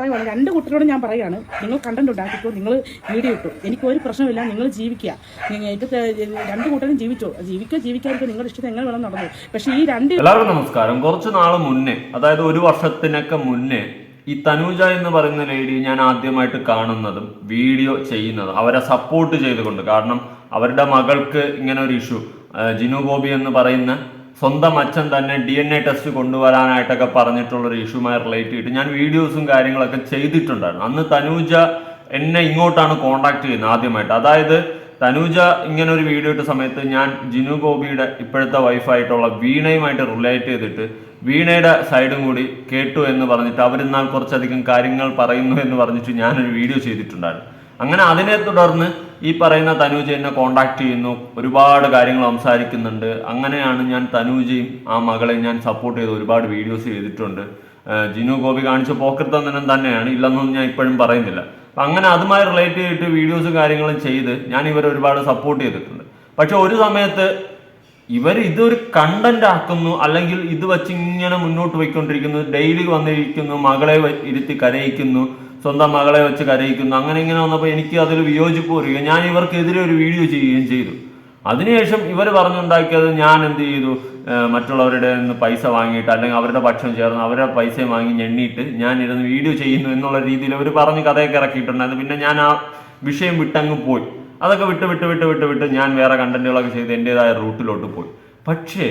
പറയുവാണ്. രണ്ട് കുട്ടികളോട് ഞാൻ പറയുകയാണ്. നിങ്ങൾ കണ്ടന്റ് ഉണ്ടാക്കിക്കോ നിങ്ങൾ വീഡിയോ ഇട്ടു. എനിക്ക് ഒരു പ്രശ്നമില്ല നിങ്ങൾ ജീവിക്കുക. ഇത് രണ്ട് കൂട്ടരും ജീവിച്ചോ? ജീവിക്കോ ജീവിക്കാതിരിക്കോ നിങ്ങളുടെ ഇഷ്ടത്തിന് എങ്ങനെ വേണം നടന്നു? പക്ഷേ ഈ രണ്ട് എല്ലാവർക്കും നമസ്കാരം. കുറച്ച് നാൾ മുന്നേ അതായത് ഒരു വർഷത്തിനൊക്കെ മുന്നേ ഈ തനൂജ എന്ന് പറയുന്ന ലേഡി ഞാൻ ആദ്യമായിട്ട് കാണുന്നതും വീഡിയോ ചെയ്യുന്നതും അവരെ സപ്പോർട്ട് ചെയ്തുകൊണ്ട്. കാരണം അവരുടെ മകൾക്ക് ഇങ്ങനെ ഒരു ഇഷ്യൂ ജിനു ഗോപി എന്ന് പറയുന്ന സ്വന്തം അച്ഛൻ തന്നെ ഡി എൻ എ ടെസ്റ്റ് കൊണ്ടുവരാനായിട്ടൊക്കെ പറഞ്ഞിട്ടുള്ള ഒരു ഇഷ്യൂമായി റിലേറ്റ് ചെയ്തിട്ട് ഞാൻ വീഡിയോസും കാര്യങ്ങളൊക്കെ ചെയ്തിട്ടുണ്ടായിരുന്നു. അന്ന് തനൂജ എന്നെ ഇങ്ങോട്ടാണ് കോണ്ടാക്ട് ചെയ്യുന്നത് ആദ്യമായിട്ട്. അതായത് തനൂജ ഇങ്ങനെ ഒരു വീഡിയോ ഇട്ട സമയത്ത് ഞാൻ ജിനു ഗോപിയുടെ ഇപ്പോഴത്തെ വൈഫായിട്ടുള്ള വീണയുമായിട്ട് റിലേറ്റ് ചെയ്തിട്ട് വീണയുടെ സൈഡും കൂടി കേട്ടു എന്ന് പറഞ്ഞിട്ട് അവരിന്നാൽ കുറച്ചധികം കാര്യങ്ങൾ പറയുന്നു എന്ന് പറഞ്ഞിട്ട് ഞാനൊരു വീഡിയോ ചെയ്തിട്ടുണ്ടായിരുന്നു. അങ്ങനെ അതിനെ തുടർന്ന് ഈ പറയുന്ന തനൂജ എന്നെ കോണ്ടാക്ട് ചെയ്യുന്നു ഒരുപാട് കാര്യങ്ങൾ സംസാരിക്കുന്നുണ്ട്. അങ്ങനെയാണ് ഞാൻ തനൂജയും ആ മകളെ ഞാൻ സപ്പോർട്ട് ചെയ്ത് ഒരുപാട് വീഡിയോസ് ചെയ്തിട്ടുണ്ട്. ജിനു ഗോപി കാണിച്ച പോക്കർത്തനം തന്നെയാണ്. ഇല്ലെന്നൊന്നും ഞാൻ ഇപ്പോഴും പറയുന്നില്ല. അപ്പം അങ്ങനെ അതുമായി റിലേറ്റ് ചെയ്തിട്ട് വീഡിയോസ് കാര്യങ്ങളും ചെയ്ത് ഞാൻ ഇവരെ ഒരുപാട് സപ്പോർട്ട് ചെയ്തിട്ടുണ്ട്. പക്ഷെ ഒരു സമയത്ത് ഇവർ ഇതൊരു കണ്ടന്റ് ആക്കുന്നു അല്ലെങ്കിൽ ഇത് വെച്ച് ഇങ്ങനെ മുന്നോട്ട് പോയിക്കൊണ്ടിരിക്കുന്നു ഡെയിലി വന്നിരിക്കുന്നു മകളെ ഇരുത്തി കരയിക്കുന്നു സ്വന്തം മകളെ വെച്ച് കരയിക്കുന്നു. അങ്ങനെ ഇങ്ങനെ വന്നപ്പോൾ എനിക്ക് അതിൽ വിയോജിപ്പ് വരികയും ഞാൻ ഇവർക്കെതിരെ ഒരു വീഡിയോ ചെയ്യുകയും ചെയ്തു. അതിനുശേഷം ഇവർ പറഞ്ഞുണ്ടാക്കിയത് ഞാൻ എന്ത് ചെയ്തു? മറ്റുള്ളവരുടെ നിന്ന് പൈസ വാങ്ങിയിട്ട് അല്ലെങ്കിൽ അവരുടെ പക്ഷം ചേർന്ന് അവരുടെ പൈസ വാങ്ങി ഞെണ്ണിയിട്ട് ഞാൻ ഇരുന്ന് വീഡിയോ ചെയ്യുന്നു എന്നുള്ള രീതിയിൽ അവർ പറഞ്ഞ് കഥയൊക്കെ ഇറക്കിയിട്ടുണ്ടായിരുന്നു. പിന്നെ ഞാൻ ആ വിഷയം വിട്ടങ്ങ് പോയി. അതൊക്കെ വിട്ട് വിട്ട് വിട്ട് വിട്ട് വിട്ട് ഞാൻ വേറെ കണ്ടന്റുകളൊക്കെ ചെയ്ത് എന്റെതായ റൂട്ടിലോട്ട് പോയി. പക്ഷേ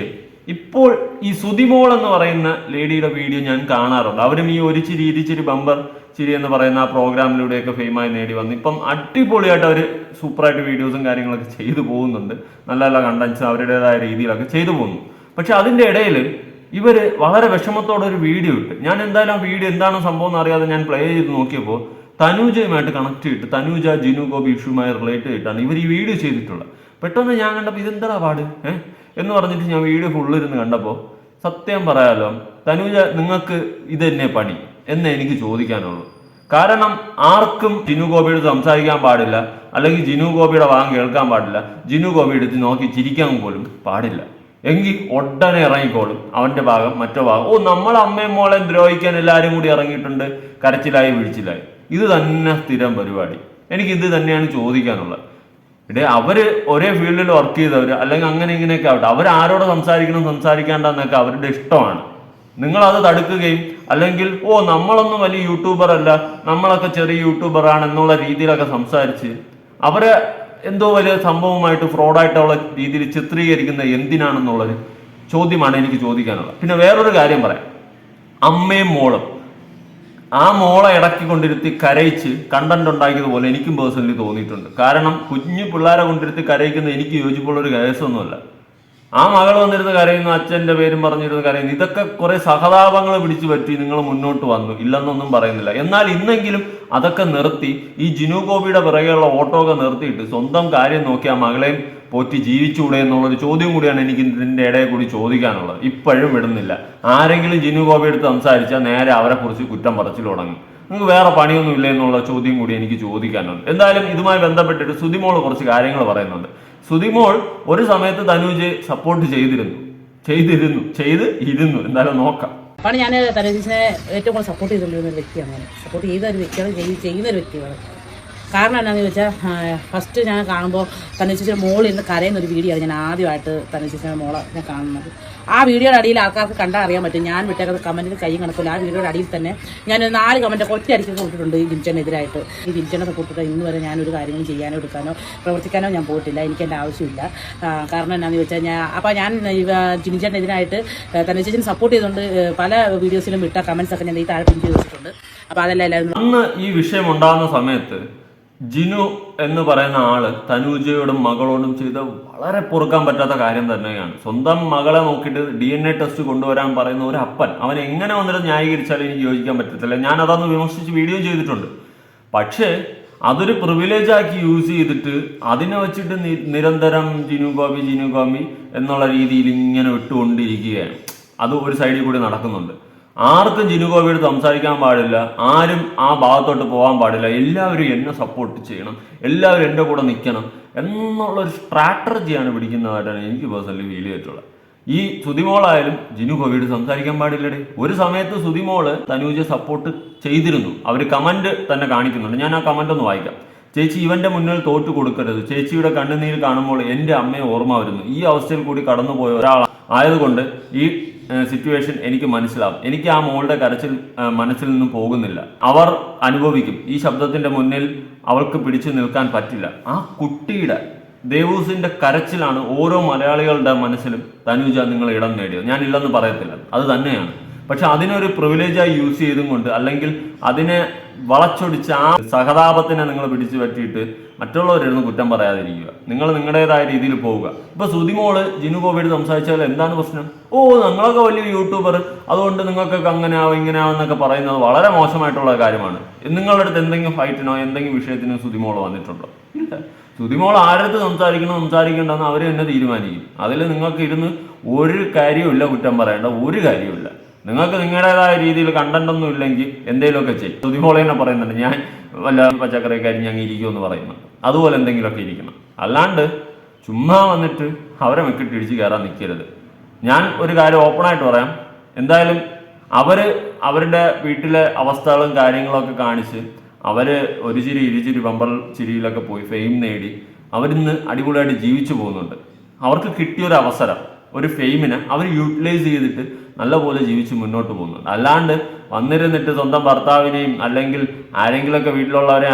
ഇപ്പോൾ ഈ സുതിമോൾ എന്ന് പറയുന്ന ലേഡിയുടെ വീഡിയോ ഞാൻ കാണാറുണ്ട്. അവരും ഈ ഒരു ചിരി ഇരിച്ചിരി ബമ്പർ ചിരി എന്ന് പറയുന്ന ആ പ്രോഗ്രാമിലൂടെയൊക്കെ ഫെയിമായി നേടി വന്നു. ഇപ്പം അടിപൊളിയായിട്ട് അവർ സൂപ്പറായിട്ട് വീഡിയോസും കാര്യങ്ങളൊക്കെ ചെയ്തു പോകുന്നുണ്ട്. നല്ല നല്ല കണ്ടൻസ് അവരുടേതായ രീതിയിലൊക്കെ ചെയ്തു പോകുന്നു. പക്ഷെ അതിന്റെ ഇടയിൽ ഇവർ വളരെ വിഷമത്തോടെ ഒരു വീഡിയോ ഇട്ട്. ഞാൻ എന്തായാലും ആ വീഡിയോ എന്താണ് സംഭവം എന്ന് അറിയാതെ ഞാൻ പ്ലേ ചെയ്ത് നോക്കിയപ്പോൾ തനൂജയുമായിട്ട് കണക്ട് ചെയ്തിട്ട് തനൂജ ജിനു ഗോപി ഇഷ്യൂമായി റിലേറ്റ് ചെയ്തിട്ടാണ് ഇവർ ഈ വീഡിയോ ചെയ്തിട്ടുള്ളത്. പെട്ടെന്ന് ഞാൻ കണ്ടപ്പോൾ ഇതെന്താ പാട്? എന്ന് പറഞ്ഞിട്ട് ഞാൻ വീഡിയോ ഫുള്ളിരുന്ന് കണ്ടപ്പോൾ സത്യം പറയാലോ തനുജ നിങ്ങൾക്ക് ഇത് തന്നെ പണി എന്നേ എനിക്ക് ചോദിക്കാനുള്ളൂ. കാരണം ആർക്കും ജിനു ഗോപിയോട് സംസാരിക്കാൻ പാടില്ല അല്ലെങ്കിൽ ജിനു ഗോപിയുടെ ഭാഗം കേൾക്കാൻ പാടില്ല ജിനു ഗോപി എടുത്ത് നോക്കി ചിരിക്കാൻ പോലും പാടില്ല. എങ്കിൽ ഒട്ടനെ ഇറങ്ങിക്കോളും അവന്റെ ഭാഗം മറ്റോ ഭാഗം. ഓ നമ്മൾ അമ്മയും മോളെ ദ്രോഹിക്കാൻ എല്ലാവരും കൂടി ഇറങ്ങിയിട്ടുണ്ട് കരച്ചിലായി വീഴ്ചിലായി ഇത് തന്നെ സ്ഥിരം പരിപാടി. എനിക്ക് ഇത് തന്നെയാണ് ചോദിക്കാനുള്ളത്. ഇടേ അവർ ഒരേ ഫീൽഡിൽ വർക്ക് ചെയ്തവർ അല്ലെങ്കിൽ അങ്ങനെ ഇങ്ങനെയൊക്കെ ആവട്ടെ അവർ ആരോട് സംസാരിക്കണം സംസാരിക്കാണ്ടെന്നൊക്കെ അവരുടെ ഇഷ്ടമാണ്. നിങ്ങൾ അത് തടുക്കുകയും അല്ലെങ്കിൽ ഓ നമ്മളൊന്നും വലിയ യൂട്യൂബർ അല്ല നമ്മളൊക്കെ ചെറിയ യൂട്യൂബർ ആണ് എന്നുള്ള രീതിയിലൊക്കെ സംസാരിച്ച് അവരെ എന്തോ വലിയ സംഭവമായിട്ട് ഫ്രോഡായിട്ടുള്ള രീതിയിൽ ചിത്രീകരിക്കുന്ന എന്തിനാണെന്നുള്ളൊരു ചോദ്യമാണ് എനിക്ക് ചോദിക്കാനുള്ളത്. പിന്നെ വേറൊരു കാര്യം പറയാം. അമ്മയും മോളും. ആ മോളെ ഇടക്കി കൊണ്ടിരുത്തി കരയിച്ച് കണ്ടന്റ് ഉണ്ടാക്കിയതുപോലെ എനിക്കും പേഴ്സണലി തോന്നിയിട്ടുണ്ട്. കാരണം കുഞ്ഞു പിള്ളേരെ കൊണ്ടിരുത്തി കരയിക്കുന്ന എനിക്ക് യോജിപ്പുള്ള ഒരു കേസൊന്നുമല്ല. ആ മകൾ വന്നിരുന്ന് കരയുന്നു അച്ഛന്റെ പേരും പറഞ്ഞിരുന്ന് കരയുന്നു. ഇതൊക്കെ കുറെ സഹതാപങ്ങൾ പിടിച്ചു പറ്റി നിങ്ങൾ മുന്നോട്ട് വന്നു. ഇല്ലെന്നൊന്നും പറയുന്നില്ല. എന്നാൽ ഇന്നെങ്കിലും അതൊക്കെ നിർത്തി ഈ ജിനു ഗോപിയുടെ പിറകെയുള്ള ഓട്ടോ ഒക്കെ നിർത്തിയിട്ട് സ്വന്തം കാര്യം നോക്കി ആ മകളെയും പോറ്റി ജീവിച്ചുകൂടെ എന്നുള്ളൊരു ചോദ്യം കൂടിയാണ് എനിക്ക് ഇതിന്റെ ഇടയിൽ കൂടി ചോദിക്കാനുള്ളത്. ഇപ്പോഴും വിടുന്നില്ല. ആരെങ്കിലും ജിനു ഗോപി എടുത്ത് സംസാരിച്ചാൽ നേരെ അവരെ കുറിച്ച് കുറ്റം പറച്ചിൽ തുടങ്ങും. നിങ്ങൾക്ക് വേറെ പണിയൊന്നും ഇല്ല എന്നുള്ള ചോദ്യം കൂടി എനിക്ക് ചോദിക്കാനുണ്ട്. എന്തായാലും ഇതുമായി ബന്ധപ്പെട്ടിട്ട് സുതിമോൾ കുറച്ച് കാര്യങ്ങൾ പറയുന്നുണ്ട്. സുതിമോൾ ഒരു സമയത്ത് തനുജ് സപ്പോർട്ട് ചെയ്തിരുന്നു. ചെയ്തിരുന്നു. ചെയ്ത് ഇരുന്നു. എന്തായാലും നോക്കാം. അപ്പോൾ ഞാൻ തനുജിനെ ഏറ്റവും കൂടുതൽ സപ്പോർട്ട് ചെയ്തുകൊണ്ടിരുന്ന വ്യക്തിയാണ് സപ്പോർട്ട് ചെയ്ത ഒരു വ്യക്തിയാണ് ചെയ്- ചെയ്യുന്ന ഒരു വ്യക്തിയാണ്. കാരണം എന്താണെന്ന് ചോദിച്ചാൽ ഫസ്റ്റ് ഞാൻ കാണുമ്പോൾ തനീഷിന്റെ മോളിൽ നിന്ന് കരയുന്ന ഒരു വീഡിയോ ആണ് ഞാൻ ആദ്യമായിട്ട് തനീഷിന്റെ മോളെ ഞാൻ കാണുന്നത്. ആ വീഡിയോയുടെ അടിയിൽ ആൾക്കാർക്ക് കണ്ടാൽ അറിയാൻ പറ്റും. ഞാൻ വിട്ടേക്കുന്ന കമന്റിന് കൈ കണക്കില്ല ആ വീഡിയോയുടെ അടിയിൽ തന്നെ ഞാൻ നാല് കമന്റ് ഒറ്റ അടിച്ച് കൊടുത്തിട്ടുണ്ട് ഈ ജിംചനെതിരായിട്ട് ഈ ജിംചനെ സപ്പോർട്ട് ചെയ്താൽ ഇന്ന് വരെ ഞാനൊരു കാര്യങ്ങളും ചെയ്യാനോ എടുക്കാനോ പ്രവർത്തിക്കാനോ ഞാൻ പോയിട്ടില്ല. എനിക്ക് എന്റെ ആവശ്യമില്ല. കാരണം എന്താണെന്ന് ചോദിച്ചാൽ ഞാൻ അപ്പോൾ ഞാൻ ജിംചനെതിരായിട്ട് തനീഷിനെ സപ്പോർട്ട് ചെയ്തുകൊണ്ട് പല വീഡിയോസിലും വിട്ട കമൻസ് ഒക്കെ ഞാൻ ഈ താഴെ പിൻ ചെയ്തിട്ടുണ്ട് അപ്പോൾ അതെല്ലാം എല്ലാവരും അന്ന് ഈ വിഷയം ഉണ്ടാകുന്ന സമയത്ത് ജിനു എന്ന് പറയുന്ന ആൾ തനൂജയോടും മകളോടും ചെയ്ത വളരെ പൊറുക്കാൻ പറ്റാത്ത കാര്യം തന്നെയാണ്. സ്വന്തം മകളെ നോക്കിയിട്ട് ഡി എൻ എ ടെസ്റ്റ് കൊണ്ടുവരാൻ പറയുന്ന ഒരു അപ്പൻ. അവൻ എങ്ങനെ വന്നിട്ട് ന്യായീകരിച്ചാലും എനിക്ക് യോജിക്കാൻ പറ്റത്തില്ല. ഞാൻ അതൊന്ന് വിമർശിച്ച് വീഡിയോ ചെയ്തിട്ടുണ്ട്. പക്ഷേ അതൊരു പ്രിവിലേജ് ആക്കി യൂസ് ചെയ്തിട്ട് അതിനെ വെച്ചിട്ട് നിരന്തരം ജിനു ഗോപി ജിനു ഗോപി എന്നുള്ള രീതിയിൽ ഇങ്ങനെ വിട്ടുകൊണ്ടിരിക്കുകയാണ്. അത് ഒരു സൈഡിൽ കൂടി നടക്കുന്നുണ്ട്. ആർക്കും ജിനു ഗോപിയോട് സംസാരിക്കാൻ പാടില്ല. ആരും ആ ഭാഗത്തോട്ട് പോകാൻ പാടില്ല. എല്ലാവരും എന്നെ സപ്പോർട്ട് ചെയ്യണം. എല്ലാവരും എന്റെ കൂടെ നിൽക്കണം എന്നുള്ള ഒരു സ്ട്രാറ്റജിയാണ് പിടിക്കുന്നതായിട്ടാണ് എനിക്ക് പേഴ്സണലി ഫീൽ ചെയ്തിട്ടുള്ളത്. ഈ സുതിമോളായാലും ജിനു കോവിഡ് സംസാരിക്കാൻ പാടില്ലടേ. ഒരു സമയത്ത് സുതിമോൾ തനൂജെ സപ്പോർട്ട് ചെയ്തിരുന്നു. അവർ കമന്റ് തന്നെ കാണിക്കുന്നുണ്ട്. ഞാൻ ആ കമന്റ് ഒന്ന് വായിക്കാം. ചേച്ചി ഇവന്റെ മുന്നിൽ തോറ്റു കൊടുക്കരുത്. ചേച്ചിയുടെ കണ്ണുനീര് കാണുമ്പോൾ എന്റെ അമ്മയെ ഓർമ്മ വരുന്നു. ഈ അവസ്ഥയിൽ കൂടി കടന്നുപോയ ഒരാളാണ് ആയതുകൊണ്ട് ഈ സിറ്റുവേഷൻ എനിക്ക് മനസ്സിലാവും. എനിക്ക് ആ മോളുടെ കരച്ചിൽ മനസ്സിൽ നിന്നും പോകുന്നില്ല. അവർ അനുഭവിക്കും. ഈ ശബ്ദത്തിന്റെ മുന്നിൽ അവൾക്ക് പിടിച്ചു നിൽക്കാൻ പറ്റില്ല. ആ കുട്ടിയുടെ ദേവൂസിന്റെ കരച്ചിലാണ് ഓരോ മലയാളികളുടെ മനസ്സിലും തനുജ നിങ്ങൾ ഇടം നേടിയത്. ഞാൻ ഇല്ലെന്ന് പറയത്തില്ല. അത് തന്നെയാണ്. പക്ഷെ അതിനൊരു പ്രിവിലേജായി യൂസ് ചെയ്തും കൊണ്ട് അല്ലെങ്കിൽ അതിനെ വളച്ചൊടിച്ച് ആ സഹതാപത്തിനെ നിങ്ങൾ പിടിച്ചു പറ്റിയിട്ട് മറ്റുള്ളവരൊന്നും കുറ്റം പറയാതിരിക്കുക. നിങ്ങൾ നിങ്ങളുടേതായ രീതിയിൽ പോവുക. ഇപ്പൊ സുതിമോൾ ജിനു കോവിഡ് സംസാരിച്ചാൽ എന്താണ് പ്രശ്നം? ഓ നിങ്ങളൊക്കെ വലിയ യൂട്യൂബർ അതുകൊണ്ട് നിങ്ങൾക്കൊക്കെ അങ്ങനെ ആവും ഇങ്ങനെ ആവും എന്നൊക്കെ പറയുന്നത് വളരെ മോശമായിട്ടുള്ള കാര്യമാണ്. നിങ്ങളുടെ അടുത്ത് എന്തെങ്കിലും ഫൈറ്റിനോ എന്തെങ്കിലും വിഷയത്തിനോ സുതിമോൾ വന്നിട്ടുണ്ടോ? ഇല്ല. സുതിമോൾ ആരടുത്ത് സംസാരിക്കണോ സംസാരിക്കേണ്ടെന്ന് അവർ തന്നെ തീരുമാനിക്കും. അതിൽ നിങ്ങൾക്ക് ഇരുന്ന് ഒരു കാര്യവുമില്ല കുറ്റം പറയേണ്ട ഒരു കാര്യവുമില്ല. നിങ്ങൾക്ക് നിങ്ങളുടേതായ രീതിയിൽ കണ്ടന്റ് ഒന്നും ഇല്ലെങ്കിൽ എന്തെങ്കിലുമൊക്കെ ചെയ്യും. സുതിമോളെ തന്നെ പറയുന്നുണ്ട് ഞാൻ വല്ല പച്ചക്കറി പച്ചക്കറിക്കാരി ഞങ്ങൾ ഇരിക്കുമെന്ന് പറയുന്നു. അതുപോലെ എന്തെങ്കിലുമൊക്കെ ഇരിക്കണം. അല്ലാണ്ട് ചുമ്മാ വന്നിട്ട് അവരെ മെക്കിട്ട് ഇടിച്ച് കയറാൻ നിൽക്കരുത് ഞാൻ ഒരു കാര്യം ഓപ്പണായിട്ട് പറയാം. എന്തായാലും അവർ അവരുടെ വീട്ടിലെ അവസ്ഥകളും കാര്യങ്ങളൊക്കെ കാണിച്ച് അവർ ഒരു ചിരി ഇരുചിരി ബമ്പർ ചിരിയിലൊക്കെ പോയി ഫെയിം നേടി അവരിന്ന് അടിപൊളിയായിട്ട് ജീവിച്ചു പോകുന്നുണ്ട്. അവർക്ക് കിട്ടിയൊരു അവസരം ഒരു ഫെയിമിനെ അവർ യൂട്ടിലൈസ് ചെയ്തിട്ട് നല്ലപോലെ ജീവിച്ച് മുന്നോട്ട് പോകുന്നുണ്ട്. അല്ലാണ്ട് വന്നിരുന്നിട്ട് സ്വന്തം ഭർത്താവിനെയും അല്ലെങ്കിൽ ആരെങ്കിലുമൊക്കെ വീട്ടിലുള്ളവരെ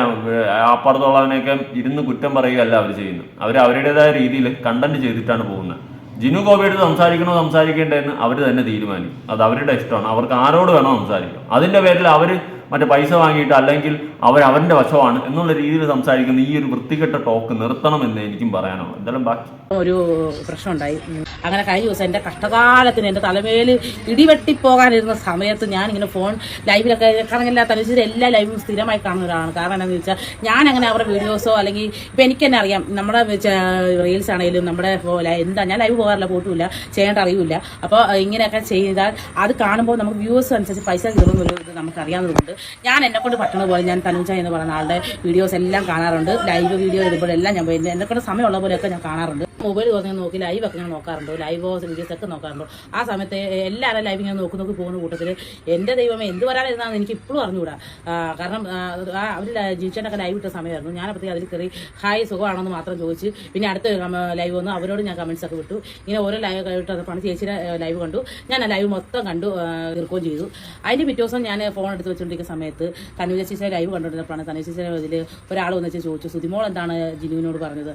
അപ്പുറത്തുള്ളവനെയൊക്കെ ഇരുന്ന് കുറ്റം പറയുകയല്ല അവർ ചെയ്യുന്നത്. അവർ അവരുടേതായ രീതിയിൽ കണ്ടന്റ് ചെയ്തിട്ടാണ് പോകുന്നത്. ജിനു ഗോപിയോട് സംസാരിക്കണോ സംസാരിക്കേണ്ടതെന്ന് അവർ തന്നെ തീരുമാനിക്കും. അത് അവരുടെ ഇഷ്ടമാണ്. അവർക്ക് ആരോട് വേണോ സംസാരിക്കാം. അതിന്റെ പേരിൽ അവർ മറ്റേ പൈസ വാങ്ങിയിട്ട് അല്ലെങ്കിൽ അവർ അവരുടെ വശമാണ് എന്നുള്ള രീതിയിൽ സംസാരിക്കുന്ന ഈ ഒരു വൃത്തികെട്ട ടോക്ക് നിർത്തണം എന്ന് എനിക്കും പറയാനുള്ളൂ. എന്തായാലും ബാക്കി. ഒരു പ്രശ്നം ഉണ്ടായി അങ്ങനെ കഴിഞ്ഞ ദിവസം എന്റെ കഷ്ടകാലത്തിന് എന്റെ തലമേൽ ഇടിവെട്ടിപ്പോകാനിരുന്ന സമയത്ത് ഞാനിങ്ങനെ ഫോൺ ലൈവിലൊക്കെ കറങ്ങില്ലാത്ത അനുസരിച്ച് എല്ലാ ലൈവും സ്ഥിരമായി കാണുന്ന ഒരാളാണ്. കാരണം എന്താണെന്ന് വെച്ചാൽ ഞാൻ അങ്ങനെ അവരുടെ വീഡിയോസോ അല്ലെങ്കിൽ ഇപ്പം എനിക്ക് തന്നെ അറിയാം. നമ്മുടെ റീൽസ് ആണെങ്കിലും നമ്മുടെ എന്താ ഞാൻ ലൈവ് പോകാറില്ല പോയിട്ടുമില്ല ചെയ്യേണ്ട അറിയില്ല അപ്പോൾ ഇങ്ങനെയൊക്കെ ചെയ്താൽ അത് കാണുമ്പോൾ നമുക്ക് വ്യൂവേഴ്സ് അനുസരിച്ച് പൈസ കയറുന്നൊരു ഇത് നമുക്ക് അറിയാവുന്നതുകൊണ്ട് ഞാൻ എന്നെക്കൊണ്ട് പറ്റുന്ന പോലെ ഞാൻ തനുജ എന്ന് പറയുന്ന ആളുടെ വീഡിയോസ് എല്ലാം കാണാറുണ്ട്. ലൈവ് വീഡിയോ വരുമ്പോഴെല്ലാം ഞാൻ എന്നെക്കൊണ്ട് എന്നെ കൊണ്ട് സമയമുള്ള പോലെയൊക്കെ ഞാൻ കാണാറുണ്ട്. മൊബൈൽ തുറന്ന് നോക്കി ലൈവ് ഒക്കെ ഞാൻ നോക്കാറുണ്ട്. ലൈവോ വീഡിയോസ് ഒക്കെ നോക്കാറുണ്ടോ. ആ സമയത്ത് എല്ലാവരും ലൈവ് ഞാൻ നോക്കി നോക്കി പോകുന്ന കൂട്ടത്തിൽ എന്റെ ദൈവമേ എന്ത് വരാനിരുന്നാന്ന് എനിക്ക് ഇപ്പോഴും അറിഞ്ഞുകൂടാ. കാരണം അവർ ജീവിച്ചേണ്ടൊക്കെ ലൈവ് ഇട്ട സമയമായിരുന്നു. ഞാൻ അപ്പോഴത്തേക്ക് അതിൽ കയറി ഹായ് സുഖമാണെന്ന് മാത്രം ചോദിച്ച് പിന്നെ അടുത്ത ലൈവ് വന്നു. അവരോട് ഞാൻ കമൻസ് ഒക്കെ വിട്ടു. ഇങ്ങനെ ഓരോ ലൈവ് പണി ചേച്ചിയുടെ ലൈവ് കണ്ടു. ഞാൻ ആ ലൈവ് മൊത്തം കണ്ടു തീർക്കുകയും ചെയ്തു. അതിന്റെ പിറ്റേ ദിവസം ഞാൻ ഫോൺ എടുത്ത് വെച്ചുകൊണ്ടിരിക്കുന്ന സമയത്ത് തനുജ ചേച്ചിയുടെ ലൈവ് കണ്ടുകൊണ്ടിരുന്നപ്പോഴാണ് തനുജ ചേച്ചിയുടെ ഇതിൽ ഒരാൾ വന്നു വെച്ച് ചോദിച്ചു സുതിമോൾ എന്താണ് ജിനുവിനോട് പറഞ്ഞത്?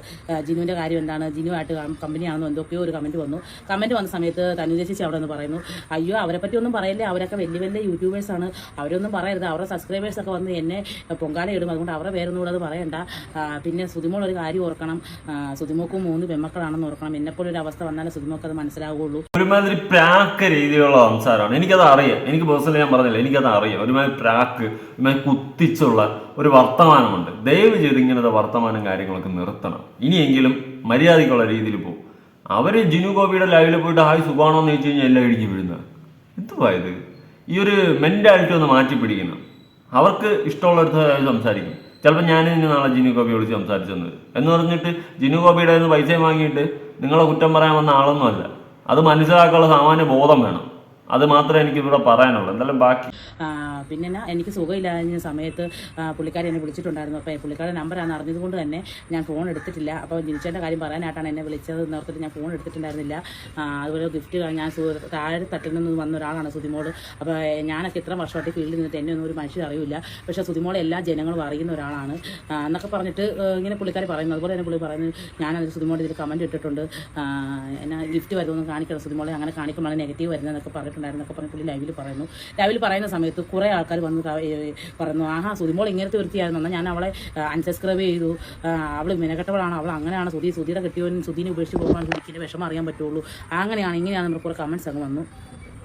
ജിനുവിന്റെ കാര്യം എന്താണ്? ജിനുവായിട്ട് കമ്പനിയാണെന്നോ എന്തൊക്കെയോ ഒരു കമന്റ് വന്നു. കമന്റ് വന്ന സമയത്ത് തനുജ ചേച്ചി അവിടെ നിന്ന് പറയുന്നു അയ്യോ അവരെ പറ്റി ഒന്നും പറയല്ലേ? അവരൊക്കെ വലിയ വലിയ ആണ്. അവരൊന്നും പറയരുത്. അവരുടെ സബ്സ്ക്രൈബേഴ്സ് ഒക്കെ വന്ന് എന്നെ പൊങ്കാല ഇടും. അതുകൊണ്ട് അവരുടെ പേരൊന്നും കൂടെ അത് പറയണ്ട. പിന്നെ സുതിമോൾ ഒരു കാര്യം ഓർക്കണം. സുതിമോക്കും മൂന്ന് പെമ്മക്കളാണെന്ന് ഓർക്കണം. എന്നെപ്പോലെ ഒരു അവസ്ഥ വന്നാലേ സുതിമോക്ക് അത് മനസ്സിലാവുള്ളൂ. ഒരുമാതിരി പ്രാക്ക് രീതിയിലുള്ള സംസാരമാണ്. എനിക്കത് അറിയാം. എനിക്ക് പേഴ്സണലി ഞാൻ പറഞ്ഞില്ല. എനിക്കത് അറിയാം. ഒരുമാതിരി പ്രാക്ക് ഒരുമാതിരി കുത്തിച്ചുള്ള ഒരു വർത്തമാനമുണ്ട്. ദയവ് ചെയ്ത് ഇങ്ങനത്തെ വർത്തമാനം കാര്യങ്ങളൊക്കെ നിർത്തണം. ഇനിയെങ്കിലും മര്യാദയ്ക്കുള്ള രീതിയിൽ പോകും അവർ ജിനു ഗോപിയുടെ ലൈവിൽ പോയിട്ട് ഹായ് സുഖാണോ? എന്ന് ചോദിച്ചു കഴിഞ്ഞാൽ എല്ലാം ഇടിഞ്ഞു വീഴുന്ന. എന്തുവായത് ഈ ഒരു മെന്റാലിറ്റി ഒന്ന് മാറ്റി പിടിക്കണം. അവർക്ക് ഇഷ്ടമുള്ളടത്ത് സംസാരിക്കും. ചിലപ്പോൾ ഞാൻ ഇനി നാളെ ജിനു ഗോപി വിളിച്ച് സംസാരിച്ചെന്ന് എന്ന് പറഞ്ഞിട്ട് ജിനു ഗോപിയുടെ നിന്ന് പൈസയും വാങ്ങിയിട്ട് നിങ്ങളെ കുറ്റം പറയാൻ വന്ന ആളൊന്നുമല്ല അത് മനസ്സിലാക്കാനുള്ള സാമാന്യ ബോധം വേണം. അത് മാത്രമേ എനിക്ക് ഇവിടെ പറയാനുള്ളൂ. എന്തായാലും ബാക്കി പിന്നെ എനിക്ക് സുഖമില്ലാഞ്ഞ സമയത്ത് പുള്ളിക്കാരി എന്നെ വിളിച്ചിട്ടുണ്ടായിരുന്നു. അപ്പോൾ പുള്ളിക്കാരുടെ നമ്പറാണ് അറിഞ്ഞത് കൊണ്ട് തന്നെ ഞാൻ ഫോൺ എടുത്തിട്ടില്ല. അപ്പോൾ ജിനിച്ചേന്റെ കാര്യം പറയാനായിട്ടാണ് എന്നെ വിളിച്ചത് എന്ന് ഓർത്തിട്ട് ഞാൻ ഫോൺ എടുത്തിട്ടുണ്ടായിരുന്നില്ല. അതുപോലെ ഗിഫ്റ്റ് ഞാൻ താഴെ തട്ടിൽ നിന്ന് വന്ന ഒരാളാണ് സുതിമോൾ. അപ്പോൾ ഞാനൊക്കെ ഇത്ര വർഷമായിട്ട് ഫീൽഡിൽ നിന്നിട്ട് എന്നെ ഒന്നും ഒരു മനുഷ്യർ അറിയില്ല. പക്ഷേ സുതിമോളെ എല്ലാ ജനങ്ങളും അറിയുന്ന ഒരാളാണ്. എന്നൊക്കെ പറഞ്ഞിട്ട് ഇങ്ങനെ പുള്ളിക്കാരി പറയുന്നു. അതുപോലെ തന്നെ പുള്ളി പറയുന്നത് ഞാനത് സുതിമോളെ ഇതിൽ കമന്റ് ഇട്ടിട്ടുണ്ട്. എന്നാ ഗിഫ്റ്റ് വരുമെന്ന് കാണിക്കണം. സുതിമോളെ അങ്ങനെ കാണിക്കുമ്പോൾ നെഗറ്റീവ് വരുന്നതെന്നൊക്കെ പറഞ്ഞിട്ടുണ്ടായിരുന്നൊക്കെ പറഞ്ഞ് പുള്ളി ലൈവിൽ പറയുന്നു. ലൈവിൽ പറയുന്ന സമയത്ത് കുറേ ആൾക്കാർ വന്ന് പറയുന്നു ആഹാ സുതിമോൾ ഇങ്ങനത്തെ വൃത്തിയായിരുന്നു ഞാൻ അവളെ അൺസബ്സ്ക്രൈബ് ചെയ്തു. അവൾ മിനകെട്ടവളാണ് അവൾ അങ്ങനെയാണ് സുതി സുതിയുടെ കിട്ടിയവൻ സുതിനെ ഉപേക്ഷിച്ച് പോകുമ്പോൾ സുതിക്കിന്റെ വിഷമം അറിയാൻ പറ്റുള്ളൂ. അങ്ങനെയാണ് ഇങ്ങനെയാണ് നമ്മൾ കുറേ കമൻസ് അങ്ങ് വന്നു.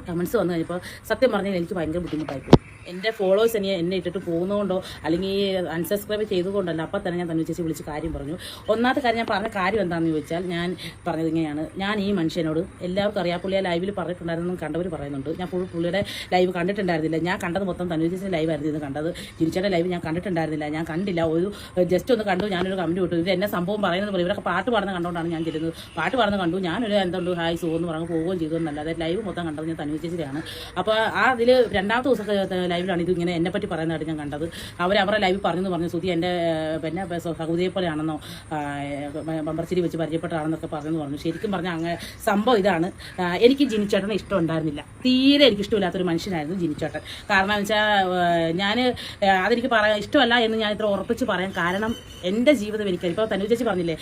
കമൻസ് വന്നു കഴിഞ്ഞപ്പോൾ സത്യം പറഞ്ഞാൽ എനിക്ക് ഭയങ്കര ബുദ്ധിമുട്ടായിപ്പോയി. എന്റെ ഫോളോവേഴ്സ് എന്നെ എന്നെ ഇട്ടിട്ട് പോകുന്നതുകൊണ്ടോ അല്ലെങ്കിൽ അൺസബ്സ്ക്രൈബ് ചെയ്തുകൊണ്ടല്ല അപ്പം തന്നെ ഞാൻ തന്നെ ചേച്ചി വിളിച്ച് കാര്യം പറഞ്ഞു. ഒന്നാമത്തെ കാര്യം ഞാൻ പറഞ്ഞ കാര്യം എന്താണെന്ന് ചോദിച്ചാൽ ഞാൻ പറഞ്ഞത് ഇങ്ങനെയാണ്. ഞാൻ ഈ മനുഷ്യനോട് എല്ലാവർക്കും അറിയാം പുള്ളിയെ ലൈവിൽ പറഞ്ഞിട്ടുണ്ടായിരുന്നു കണ്ടവർ പറയുന്നുണ്ട്. ഞാൻ പുള്ളിയുടെ ലൈവ് കണ്ടിട്ടുണ്ടായിരുന്നില്ല. ഞാൻ കണ്ടത് മൊത്തം തന്നു ചേച്ചി ലൈവ് ആയിരുന്നു ഇത് കണ്ടത്. ജിരിച്ചയുടെ ലൈവ് ഞാൻ കണ്ടിട്ടുണ്ടായിരുന്നില്ല. ഞാൻ കണ്ടില്ല. ഒരു ജസ്റ്റ് ഒന്ന് കണ്ടു ഞാനൊരു കമന്റ് വിട്ടു ഇത് എന്നെ സംഭവം പറയുന്നത് പോലെ ഇവരൊക്കെ പാട്ട് പാടുന്ന കണ്ടുകൊണ്ടാണ് ഞാൻ ചെല്ലുന്നത്. പാട്ട് പാടുന്ന കണ്ടു. ഞാനൊരു എന്തുണ്ട് ഹായ് സോ എന്ന് പറഞ്ഞ് പോവുകയും ചെയ്തു എന്നല്ലാതെ ലൈവ് മൊത്തം കണ്ടത് ഞാൻ തന്നു ചേച്ചിയാണ് അപ്പോൾ ആ അതിൽ രണ്ടാമത്തെ ദിവസത്തെ ലൈവിലാണ് ഇത് ഇങ്ങനെ എന്നെ പറ്റി പറയുന്നതായിട്ട് ഞാൻ കണ്ടത്. അവർ അവരുടെ ലൈവ് പറഞ്ഞെന്ന് പറഞ്ഞു. സുതി എന്റെ പിന്നെ സഹോദരിയെ പോലെയാണെന്നോ ബമ്പർച്ചിരി വെച്ച് പരിചയപ്പെട്ടതാണെന്നൊക്കെ പറഞ്ഞെന്ന് പറഞ്ഞു. ശരിക്കും പറഞ്ഞാൽ അങ്ങനെ സംഭവം ഇതാണ്. എനിക്ക് ജിനിച്ചേട്ടനെ ഇഷ്ടം ഉണ്ടായിരുന്നില്ല. തീരെ എനിക്ക് ഇഷ്ടമില്ലാത്തൊരു മനുഷ്യനായിരുന്നു ജിനിച്ചേട്ടൻ. കാരണം എന്ന് വെച്ചാൽ ഞാൻ അതെനിക്ക് പറയാൻ ഇഷ്ടമല്ല എന്ന് ഞാൻ ഇത്ര ഉറപ്പിച്ച് പറയാൻ കാരണം എന്റെ ജീവിതം എനിക്ക് ഇപ്പോൾ തനു ചേച്ചി പറഞ്ഞില്ലേ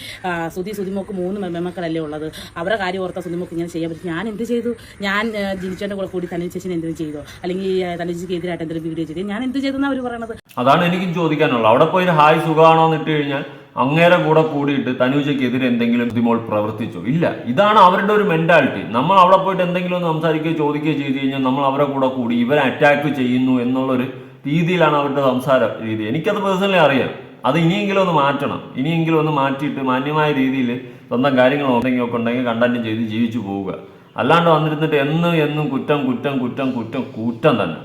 സുതി സുതിമോക്ക് മൂന്ന് മെമ്മക്കളല്ലേ ഉള്ളത്. അവരുടെ കാര്യം ഓർത്ത സുതിമോക്ക് ഇങ്ങനെ ചെയ്യാൻ പറ്റും. ഞാൻ എന്ത് ചെയ്തു? ഞാൻ ജിനിച്ചേട്ടന്റെ കൂടെ കൂടി തനു ചേച്ചിനെ എന്തെങ്കിലും ചെയ്തോ? അല്ലെങ്കിൽ തനു ചേച്ചിക്ക് എതിരായിട്ട് എന്തെങ്കിലും വീഡിയോ ചെയ്ത്? ഞാൻ എന്ത് ചെയ്തെന്നാണ് അവർ പറയണത്? അതാണ് എനിക്കും ചോദിക്കാനുള്ളത്. അവിടെ പോയി ഹായ് സുഖമാണോ എന്ന് ഇട്ട് കഴിഞ്ഞാൽ അങ്ങേരെ കൂടെ കൂടിയിട്ട് തനുജയ്ക്കെതിരെ എന്തെങ്കിലും ഇതിമോൾ പ്രവർത്തിച്ചോ? ഇല്ല. ഇതാണ് അവരുടെ ഒരു മെന്റാലിറ്റി നമ്മൾ അവിടെ പോയിട്ട് എന്തെങ്കിലും ഒന്ന് സംസാരിക്കുകയോ ചോദിക്കുകയോ ചെയ്ത് കഴിഞ്ഞാൽ നമ്മൾ അവരെ കൂടെ കൂടി ഇവരെ അറ്റാക്ക് ചെയ്യുന്നു എന്നുള്ളൊരു രീതിയിലാണ് അവരുടെ സംസാര രീതി. എനിക്കത് പേഴ്സണലി അറിയാം. അത് ഇനിയെങ്കിലും ഒന്ന് മാറ്റണം. ഇനിയെങ്കിലും ഒന്ന് മാറ്റിയിട്ട് മാന്യമായ രീതിയിൽ സ്വന്തം കാര്യങ്ങൾ എന്തെങ്കിലും ഒക്കെ ഉണ്ടെങ്കിൽ കണ്ടന്റ് ചെയ്ത് ജീവിച്ചു പോവുക. അല്ലാണ്ട് വന്നിരുന്നിട്ട് എന്നും എന്നും കുറ്റം കുറ്റം കുറ്റം കുറ്റം കുറ്റം തന്നെ.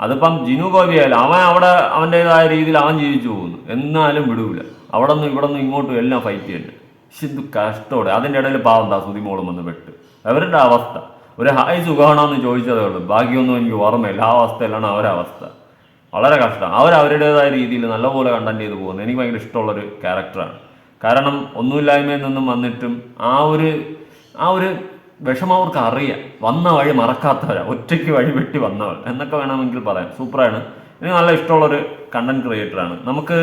അതിപ്പം ജിനു ഗോപിയായാലും അവൻ അവിടെ അവന്റെതായ രീതിയിൽ അവൻ ജീവിച്ചു പോകുന്നു. എന്നാലും വിടൂല. അവിടെ നിന്ന് ഇവിടെ നിന്ന് ഇങ്ങോട്ടും എല്ലാം ഫൈറ്റ് ചെയ്യുന്നു ഇത് കഷ്ടോടെ. അതിന്റെ ഇടയിൽ പാവം സുതിമോളും വന്ന് പെട്ട്. അവരുടെ അവസ്ഥ. ഒരു ഹായ് സുഖമാണെന്ന് ചോദിച്ചതേ ഉള്ളൂ. ബാക്കിയൊന്നും എനിക്ക് ഓർമ്മയില്ല. ആ അവസ്ഥയിലാണ് അവരുടെ അവസ്ഥ. വളരെ കഷ്ടം. അവർ അവരുടേതായ രീതിയിൽ നല്ലപോലെ കണ്ടന്റ് ചെയ്ത് പോകുന്നത് എനിക്ക് ഭയങ്കര ഇഷ്ടമുള്ളൊരു ക്യാരക്ടറാണ് കാരണം ഒന്നുമില്ലായ്മയിൽ നിന്നും വന്നിട്ടും ആ ഒരു ആ ഒരു വിഷമം അവർക്ക് അറിയാം. വന്ന വഴി മറക്കാത്തവരാ. ഒറ്റയ്ക്ക് വഴി വെട്ടി വന്നവർ. എന്നൊക്കെ വേണമെങ്കിൽ പറയാം. സൂപ്പറാണ്. എനിക്ക് നല്ല ഇഷ്ടമുള്ളൊരു കണ്ടന്റ് ക്രിയേറ്ററാണ് നമുക്ക്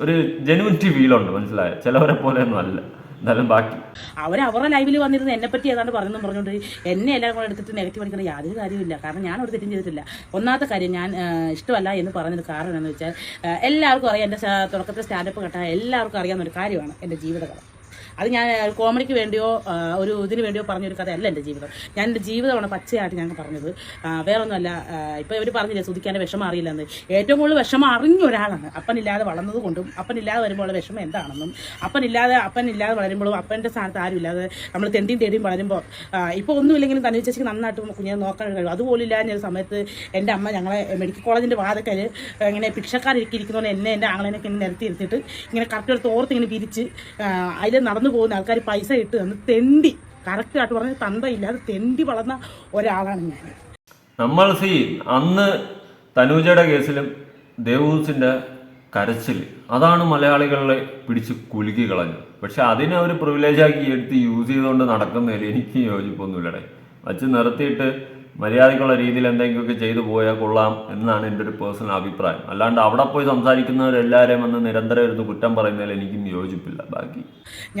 ഒരു ജെനുവിറ്റി ഫീലുണ്ട് മനസ്സിലായ? ചിലവരെ പോലെ ഒന്നും അല്ല. എന്തായാലും ബാക്കി. അവർ അവരുടെ ലൈവിൽ വന്നിരുന്ന എന്നെ പറ്റി ഏതാണ്ട് പറഞ്ഞു പറഞ്ഞുകൊണ്ട് എന്നെ എല്ലാവരും കൂടെ എടുത്തിട്ട് നെഗറ്റീവ് അടിക്കുന്ന യാതൊരു കാര്യമില്ല കാരണം ഞാൻ ഒരു തെറ്റും ചെയ്തിട്ടില്ല. ഒന്നാമത്തെ കാര്യം ഞാൻ ഇഷ്ടമല്ല എന്ന് പറഞ്ഞൊരു കാരണം എന്താണെന്ന് വെച്ചാൽ എല്ലാവർക്കും അറിയാം. എന്റെ തുടക്കത്തിൽ സ്റ്റാൻഡപ്പ് കെട്ടാൻ എല്ലാവർക്കും അറിയാവുന്ന ഒരു കാര്യമാണ് എന്റെ ജീവിതകഥ അത് ഞാൻ കോമഡിക്ക് വേണ്ടിയോ ഒരു ഇതിന് വേണ്ടിയോ പറഞ്ഞൊരു കഥയല്ല എന്റെ ജീവിതം. ഞാൻ എന്റെ ജീവിതമാണ് പച്ചയായിട്ട് ഞാൻ പറഞ്ഞത്. വേറൊന്നുമല്ല ഇപ്പോൾ ഇവർ പറഞ്ഞില്ലേ സുധിക്കാന്റെ വിഷമം അറിയില്ലെന്ന്. ഏറ്റവും കൂടുതൽ വിഷമം അറിഞ്ഞ ഒരാളാണ് അപ്പനില്ലാതെ വളർന്നത് കൊണ്ടും അപ്പനില്ലാതെ വരുമ്പോൾ വിഷമം എന്താണെന്നും അപ്പനില്ലാതെ അപ്പനില്ലാതെ വളരുമ്പോഴും അപ്പന്റെ സ്ഥാനത്ത് ആരും ഇല്ലാതെ നമ്മൾ തെണ്ടിയും തേടിയും വളരുമ്പോൾ ഇപ്പോൾ ഒന്നുമില്ലെങ്കിലും തന്നെ ചേച്ചിക്ക് നന്നായിട്ട് കുഞ്ഞിനെ നോക്കാൻ കഴിയും. അതുപോലും ഇല്ലാഞ്ഞ ഒരു സമയത്ത് എന്റെ അമ്മ ഞങ്ങളെ മെഡിക്കൽ കോളേജിന്റെ വാതക്കൽ ഇങ്ങനെ ഭിക്ഷക്കാരിരിക്കുന്നതുകൊണ്ട് എന്നെ എന്റെ ആങ്ങളെനൊക്കെ ഇങ്ങനെ നിരത്തി ഇരുത്തിയിട്ട് ഇങ്ങനെ കറക്റ്റ് ഒരു തോർത്ത് ഇങ്ങനെ പിരിച്ച് അതിൽ നടന്നു പോകുന്ന ആൾക്കാർ പൈസ ഇട്ട് തന്ന് തെണ്ടി കറക്റ്റായിട്ട് പറഞ്ഞ തന്തയില്ലാതെ തെണ്ടി വളർന്ന ഒരാളാണ് ഞാൻ. നമ്മൾ സി അന്ന് തനൂജയുടെ കേസിലും ദേവൂസിന്റെ കരച്ചിൽ അതാണ് മലയാളികളെ പിടിച്ച് കുലുക്കി കളഞ്ഞു പക്ഷെ അതിനെ അവർ പ്രിവിലേജാക്കി എടുത്ത് യൂസ് ചെയ്തുകൊണ്ട് നടക്കുന്നതിൽ എനിക്ക് യോജിപ്പൊന്നുമില്ലടേ. വച്ച് നിർത്തിയിട്ട് മര്യാദക്കുള്ള രീതിയിൽ എന്തെങ്കിലുമൊക്കെ ചെയ്തു പോയാൽ കൊള്ളാം എന്നാണ് എന്റെ ഒരു പേഴ്സണൽ അഭിപ്രായം. അല്ലാണ്ട് അവിടെ പോയി സംസാരിക്കുന്നവരെല്ലാവരെയും വന്ന് നിരന്തരം ഇരുന്ന് കുറ്റം പറയുന്നതിൽ എനിക്കും യോജിപ്പില്ല ബാക്കി.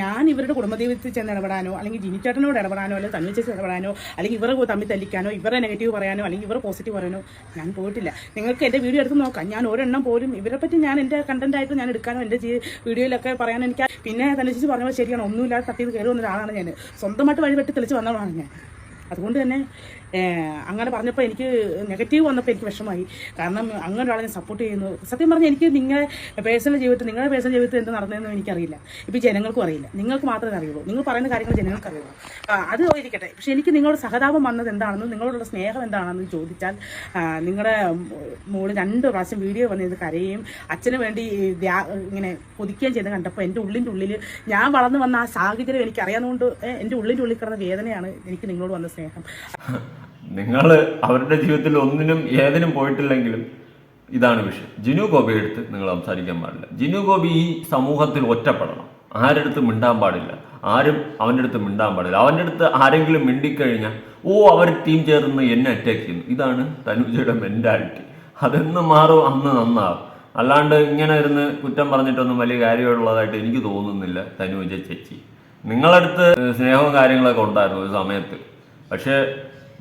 ഞാൻ ഇവരുടെ കുടുംബദൈവത്തിൽ ചെന്ന് ഇടപെടാനോ അല്ലെങ്കിൽ ജിനിച്ചേട്ടനോട് ഇടപെടാനോ അല്ലെങ്കിൽ തന്നിച്ച് ഇടപെടാനോ അല്ലെങ്കിൽ ഇവരെ തമ്മിൽ തല്ലിക്കാനോ ഇവരെ നെഗറ്റീവ് പറയാനോ അല്ലെങ്കിൽ ഇവരെ പോസിറ്റീവ് പറയാനോ ഞാൻ പോയിട്ടില്ല. നിങ്ങൾക്ക് എന്റെ വീഡിയോ എടുത്ത് നോക്കാം. ഞാൻ ഒരെണ്ണം പോലും ഇവരെ പറ്റി ഞാൻ എന്റെ കണ്ടന്റായിട്ട് ഞാൻ എടുക്കാനോ എന്റെ വീഡിയോയിലൊക്കെ പറയാനോ എനിക്ക് പിന്നെ തന്നിച്ച് പറഞ്ഞപ്പോൾ ശരിയാണ്. ഒന്നുമില്ലാതെ തട്ടിയത് കയറി വന്ന ഒരാളാണ് ഞാൻ സ്വന്തമായിട്ട് വഴി വെട്ടി തെളിച്ച് വന്നതാണ് ഞാൻ. അതുകൊണ്ട് തന്നെ അങ്ങനെ പറഞ്ഞപ്പോൾ എനിക്ക് നെഗറ്റീവ് വന്നപ്പോൾ എനിക്ക് വിഷമമായി. കാരണം അങ്ങനെ ഒരാളെ ഞാൻ സപ്പോർട്ട് ചെയ്യുന്നു. സത്യം പറഞ്ഞാൽ എനിക്ക് നിങ്ങളുടെ പേഴ്സണൽ ജീവിതത്തിൽ നിങ്ങളുടെ പേഴ്സണൽ ജീവിതത്തിൽ എന്ത് നടന്നതെന്ന് എനിക്കറിയില്ല. ഇപ്പോൾ ജനങ്ങൾക്കും അറിയില്ല. നിങ്ങൾക്ക് മാത്രമേ അറിയുള്ളൂ. നിങ്ങൾ പറയുന്ന കാര്യങ്ങൾ ജനങ്ങൾക്ക് അറിയുള്ളൂ. അത് ഇരിക്കട്ടെ പക്ഷേ എനിക്ക് നിങ്ങളുടെ സഹതാപം വന്നത് എന്താണെന്നും നിങ്ങളോടുള്ള സ്നേഹം എന്താണെന്ന് ചോദിച്ചാൽ നിങ്ങളുടെ മോൾ രണ്ട് പ്രാവശ്യം വീഡിയോ വന്നിരുന്ന് കരയുകയും അച്ഛന് വേണ്ടി ഇങ്ങനെ കൊതിക്കുകയും ചെയ്ത് കണ്ടപ്പോൾ എന്റെ ഉള്ളിന്റെ ഉള്ളിൽ ഞാൻ വളർന്നു വന്ന ആ സാഹചര്യം എനിക്ക് അറിയാവുന്നതുകൊണ്ട് ഏ, എന്റെ ഉള്ളിന്റെ ഉള്ളിൽ കിടന്ന വേദനയാണ് എനിക്ക് നിങ്ങളോട് വന്ന സ്നേഹം. നിങ്ങൾ അവരുടെ ജീവിതത്തിൽ ഒന്നിനും ഏതിനും പോയിട്ടില്ലെങ്കിലും ഇതാണ് വിഷയം. ജിനു ഗോപിയെ എടുത്ത് നിങ്ങൾ സംസാരിക്കാൻ പാടില്ല. ജിനു ഗോപി ഈ സമൂഹത്തിൽ ഒറ്റപ്പെടണം. ആരെടുത്ത് മിണ്ടാൻ പാടില്ല. ആരും അവന്റെ അടുത്ത് മിണ്ടാൻ പാടില്ല. അവന്റെ അടുത്ത് ആരെങ്കിലും മിണ്ടിക്കഴിഞ്ഞാൽ ഓ അവർ ടീം ചേർന്ന് എന്നെ അറ്റാക്ക് ചെയ്യുന്നു. ഇതാണ് തനുജയുടെ മെന്റാലിറ്റി അതെന്ന് മാറും അന്ന് നന്നാവും. അല്ലാണ്ട് ഇങ്ങനെ ഇരുന്ന് കുറ്റം പറഞ്ഞിട്ടൊന്നും വലിയ കാര്യമുള്ളതായിട്ട് എനിക്ക് തോന്നുന്നില്ല തനുജ ചേച്ചി. നിങ്ങളടുത്ത് സ്നേഹവും കാര്യങ്ങളൊക്കെ ഉണ്ടായിരുന്നു ഒരു സമയത്ത്. പക്ഷേ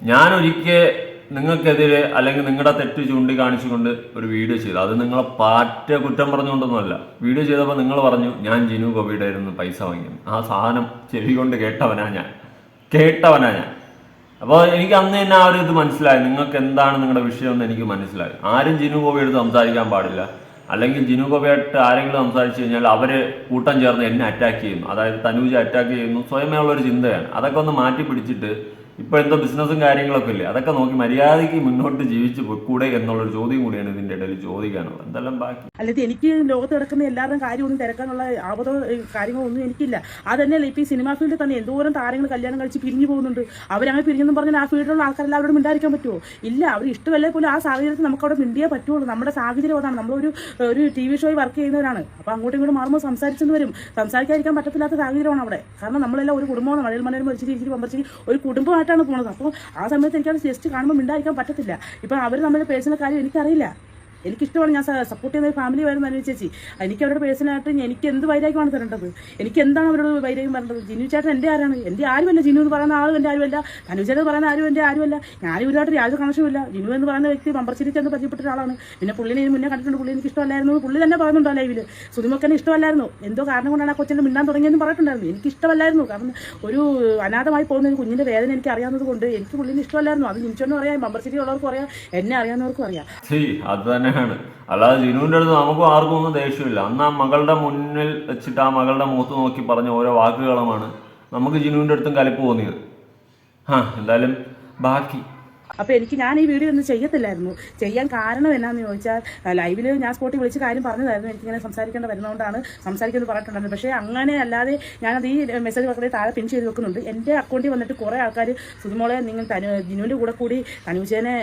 ഞാൻ ഒരിക്കൽ നിങ്ങൾക്കെതിരെ അല്ലെങ്കിൽ നിങ്ങളുടെ തെറ്റ് ചൂണ്ടിക്കാണിച്ചുകൊണ്ട് ഒരു വീഡിയോ ചെയ്തു. അത് നിങ്ങളെ പാറ്റ കുറ്റം പറഞ്ഞുകൊണ്ടൊന്നുമല്ല. വീഡിയോ ചെയ്തപ്പോൾ നിങ്ങൾ പറഞ്ഞു ഞാൻ ജിനു ഗോപിയുടെ ഇരുന്ന് പൈസ വാങ്ങിയത് ആ സാധനം ചെവി കൊണ്ട് കേട്ടവനാ ഞാൻ. കേട്ടവനാ ഞാൻ. അപ്പോൾ എനിക്ക് അന്ന് തന്നെ ആ ഒരു ഇത് മനസ്സിലായി. നിങ്ങൾക്ക് എന്താണ് നിങ്ങളുടെ വിഷയം എന്ന് എനിക്ക് മനസ്സിലായി. ആരും ജിനു ഗോപി എടുത്ത് സംസാരിക്കാൻ പാടില്ല. അല്ലെങ്കിൽ ജിനു ഗോപിയായിട്ട് ആരെങ്കിലും സംസാരിച്ചു കഴിഞ്ഞാൽ അവർ കൂട്ടം ചേർന്ന് എന്നെ അറ്റാക്ക് ചെയ്യുന്നു. അതായത് തനൂജ അറ്റാക്ക് ചെയ്യുന്നു. സ്വയമേ ഉള്ളൊരു ചിന്തയാണ്. അതൊക്കെ ഒന്ന് മാറ്റി പിടിച്ചിട്ട് ഇപ്പൊ എന്തോ ബിസിനസ്സും കാര്യങ്ങളൊക്കെ ഇല്ലേ? അതൊക്കെ നോക്കി മര്യാദയ്ക്ക് മുന്നോട്ട് ജീവിച്ച് പൊക്കൂടെ എന്നുള്ളൊരു ചോദ്യം കൂടിയാണ് ഇതിന്റെ ഇടയിൽ ചോദിക്കാനുള്ളത്. എന്തെല്ലാം ബാക്കി? അല്ലെങ്കിൽ എനിക്ക് ലോകത്ത് നടക്കുന്ന എല്ലാവരുടെയും കാര്യമൊന്നും തിരക്കാനുള്ള ആപതോ കാര്യങ്ങളൊന്നും എനിക്കില്ല. അത് തന്നെയല്ല ഇപ്പൊ ഈ സിനിമാ ഫീൽഡിൽ തന്നെ എന്തോരം താരങ്ങൾ കല്യാണം കഴിച്ച് പിരിഞ്ഞു പോകുന്നുണ്ട്. അവരങ്ങനെ പിരിഞ്ഞെന്ന് പറഞ്ഞാൽ ആ ഫീൽഡിലുള്ള ആൾക്കാരെല്ലാവരോടും മിണ്ടായിരിക്കാൻ പറ്റുമോ? ഇല്ല അവർ ഇഷ്ടമല്ലേ പോലും ആ സാഹചര്യത്തിൽ നമുക്ക് അവിടെ മിണ്ടിയേ പറ്റുള്ളൂ. നമ്മുടെ സാഹചര്യം അതാണ്. നമ്മളൊരു ഒരു ടി വി ഷോയിൽ വർക്ക് ചെയ്യുന്നവരാണ്. അപ്പോൾ അങ്ങോട്ടും ഇങ്ങോട്ടും മാറുമ്പോൾ സംസാരിച്ചെന്ന് വരും. സംസാരിക്കാതിരിക്കാൻ പറ്റത്തില്ലാത്ത സാഹചര്യമാണ് അവിടെ. കാരണം നമ്മളെല്ലാം ഒരു കുടുംബമാണ്. മഴയിൽ മരിച്ചിട്ട് ഇരിച്ചിട്ട് പമ്പരിച്ചിട്ട് ഒരു കുടുംബമായിട്ടാണ് പോണത്. അപ്പോൾ ആ സമയത്ത് എനിക്കത് ജസ്റ്റ് കാണുമ്പോൾ മിണ്ടായിരിക്കാൻ പറ്റത്തില്ല. ഇപ്പം അവർ നമ്മുടെ പേഴ്സണൽ കാര്യം എനിക്കറിയില്ല. എനിക്കിഷ്ടമാണ് ഞാൻ സപ്പോർട്ട് ചെയ്യുന്ന ഫാമിലി വരുന്ന അനു ചേച്ചി. എനിക്ക് അവരുടെ പേഴ്സണലായിട്ട് എനിക്ക് എന്ത് വൈരാഗ്യമാണ് തരേണ്ടത്? എനിക്ക് എന്താണ് അവരോട് വൈരാഗ്യം പറയേണ്ടത് ജിനു ചേട്ടൻ എന്റെ ആരാണ്? എന്റെ ആരുമല്ല. ജിനു എന്ന് പറയുന്ന ആളും എന്റെ ആരുമല്ല. അനു ചേട്ടൻ എന്ന് പറയുന്ന ആരും എന്റെ ആരുമല്ല. ഞാൻ ഇവരുമായിട്ട് യാതൊരു കണക്ഷനുമില്ല ജിനു എന്ന് പറയുന്ന വ്യക്തി പമ്പർശ്ശേരി ചെന്ന് പരിചയപ്പെട്ട ഒരാളാണ്. പിന്നെ പുള്ളിനെ ഇതിന് മുന്നേ കണ്ടിട്ടുണ്ട്. പുള്ളി എനിക്ക് ഇഷ്ടമല്ലായിരുന്നു. പുള്ളി തന്നെ പറയുന്നുണ്ടോ ലൈവിൽ സുധിമൊക്കെ ഇഷ്ടമല്ലായിരുന്നു. എന്തോ കാരണം കൊണ്ടാണ് ആ കൊച്ചിനെ മിണ്ടാൻ തുടങ്ങിയെന്ന് പറഞ്ഞിട്ടുണ്ടായിരുന്നു. എനിക്ക് ഇഷ്ടമല്ലായിരുന്നു. കാരണം ഒരു അനാഥമായി പോകുന്ന ഒരു കുഞ്ഞിന്റെ വേദന എനിക്ക് അറിയാവുന്നത് കൊണ്ട് എനിക്ക് പുള്ളിനെ ഇഷ്ടമല്ലായിരുന്നു. അത് ജിനിച്ചോന്ന് അറിയാം മമ്പർച്ചിരി ഉള്ളവർക്കും അറിയാം എന്നെ അറിയാവുന്നവർക്കും അറിയാം. അത് അത് തന്നെയാണ്. അല്ലാതെ ജിനുവിന്റെ അടുത്ത് നമുക്കും ആർക്കും ഒന്നും ദേഷ്യമില്ല. അന്ന് ആ മകളുടെ മുന്നിൽ വെച്ചിട്ട് ആ മകളുടെ മുഖത്ത് നോക്കി പറഞ്ഞ ഓരോ വാക്കുകളുമാണ് നമുക്ക് ജിനുവിന്റെ അടുത്തും കലിപ്പ് തോന്നിയത്. ആ എന്തായാലും ബാക്കി അപ്പോൾ എനിക്ക് ഞാൻ ഈ വീഡിയോ ഒന്നും ചെയ്യത്തില്ലായിരുന്നു. ചെയ്യാൻ കാരണം എന്നാന്ന് ചോദിച്ചാൽ ലൈവിൽ ഞാൻ സ്പോട്ടിൽ വിളിച്ച് കാര്യം പറഞ്ഞതായിരുന്നു. എനിക്കിങ്ങനെ സംസാരിക്കേണ്ട വരുന്നതുകൊണ്ടാണ് സംസാരിക്കുന്നത് പറഞ്ഞിട്ടുണ്ടായിരുന്നു പക്ഷേ അങ്ങനെ അല്ലാതെ ഞാനത് ഈ മെസ്സേജ് വെക്കുന്നത് താഴെ പിൻ ചെയ്ത് വെക്കുന്നുണ്ട്. എന്റെ അക്കൗണ്ടിൽ വന്നിട്ട് കുറേ ആൾക്കാർ സുതുമോളെ നിങ്ങൾ തനു ജിനുവിന്റെ കൂടെ കൂടി തനുജേനെ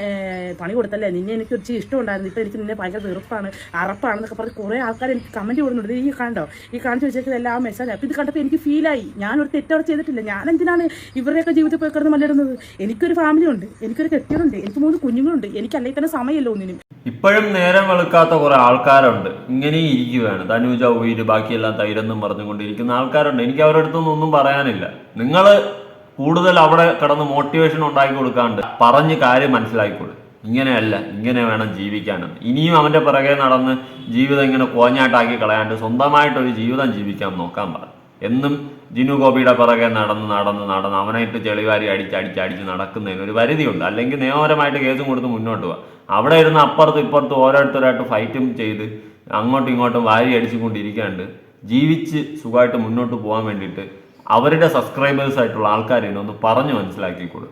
പണി കൊടുത്തല്ലേ? നിന്നെ എനിക്ക് ഇച്ചിരി ഇഷ്ടമുണ്ടായിരുന്നു. ഇപ്പോൾ എനിക്ക് നിന്നെ ഭയങ്കര വെറുപ്പാണ് അറപ്പാണെന്നൊക്കെ പറഞ്ഞ് കുറേ ആൾക്കാർ എനിക്ക് കമന്റ് കൊടുക്കുന്നുണ്ട്. ഈ കണ്ടോ? ഈ കാണിച്ച് വെച്ചേക്കുന്നത് എല്ലാ മെസ്സേജ് അപ്പോൾ ഇത് കണ്ടപ്പോൾ എനിക്ക് ഫീലായി ഞാനൊരു തെറ്റവർ ചെയ്തിട്ടില്ല. ഞാൻ എന്തിനാണ് ഇവരുടെയൊക്കെ ജീവിതത്തിൽ പോയി കിടന്ന് മല്ലിടുന്നത്? എനിക്കൊരു ഫാമിലി ഉണ്ട്. എനിക്കൊരു കെട്ടിയതുണ്ട് എനിക്ക് മൂന്ന് കുഞ്ഞുങ്ങളുണ്ട്. എനിക്ക് അല്ലെങ്കിൽ തന്നെ സമയമല്ലോ ഒന്നിനും. ഇപ്പോഴും നേരം വെളുക്കാത്ത കുറെ ആൾക്കാരുണ്ട്. ഇങ്ങനെ ഇരിക്കുകയാണ് തനുജ ഉയിര് ബാക്കിയെല്ലാം തൈരെന്നും പറഞ്ഞുകൊണ്ടിരിക്കുന്ന ആൾക്കാരുണ്ട്. എനിക്ക് അവരുടെ അടുത്തൊന്നും ഒന്നും പറയാനില്ല. നിങ്ങൾ കൂടുതൽ അവിടെ കിടന്ന് മോട്ടിവേഷൻ ഉണ്ടാക്കി കൊടുക്കാണ്ട് പറഞ്ഞ് കാര്യം മനസ്സിലാക്കിക്കൊടു. ഇങ്ങനെയല്ല. ഇങ്ങനെ വേണം ജീവിക്കാനെന്ന്. ഇനിയും അവന്റെ പിറകെ നടന്ന് ജീവിതം ഇങ്ങനെ കോഞ്ഞാട്ടാക്കി കളയാണ്ട് സ്വന്തമായിട്ടൊരു ജീവിതം ജീവിക്കാൻ നോക്കാൻ പറ. എന്നും ജിനു ഗോപിയുടെ പിറകെ നടന്ന് നടന്ന് നടന്ന് അവനായിട്ട് ചെളിവാരി അടിച്ച് അടിച്ച് അടിച്ച് നടക്കുന്നതിന് ഒരു പരിധിയുണ്ട്. അല്ലെങ്കിൽ നിയമപരമായിട്ട് കേസും കൊടുത്ത് മുന്നോട്ട് പോവാം. അവിടെ ഇരുന്ന് അപ്പുറത്തും ഇപ്പുറത്തും ഓരോരുത്തരായിട്ട് ഫൈറ്റും ചെയ്ത് അങ്ങോട്ടും ഇങ്ങോട്ടും വാരി അടിച്ചുകൊണ്ടിരിക്കാണ്ട് ജീവിച്ച് സുഖമായിട്ട് മുന്നോട്ട് പോകാൻ വേണ്ടിയിട്ട് അവരുടെ സബ്സ്ക്രൈബേഴ്സ് ആയിട്ടുള്ള ആൾക്കാരെ ഒന്ന് പറഞ്ഞു മനസ്സിലാക്കിക്കൊടു.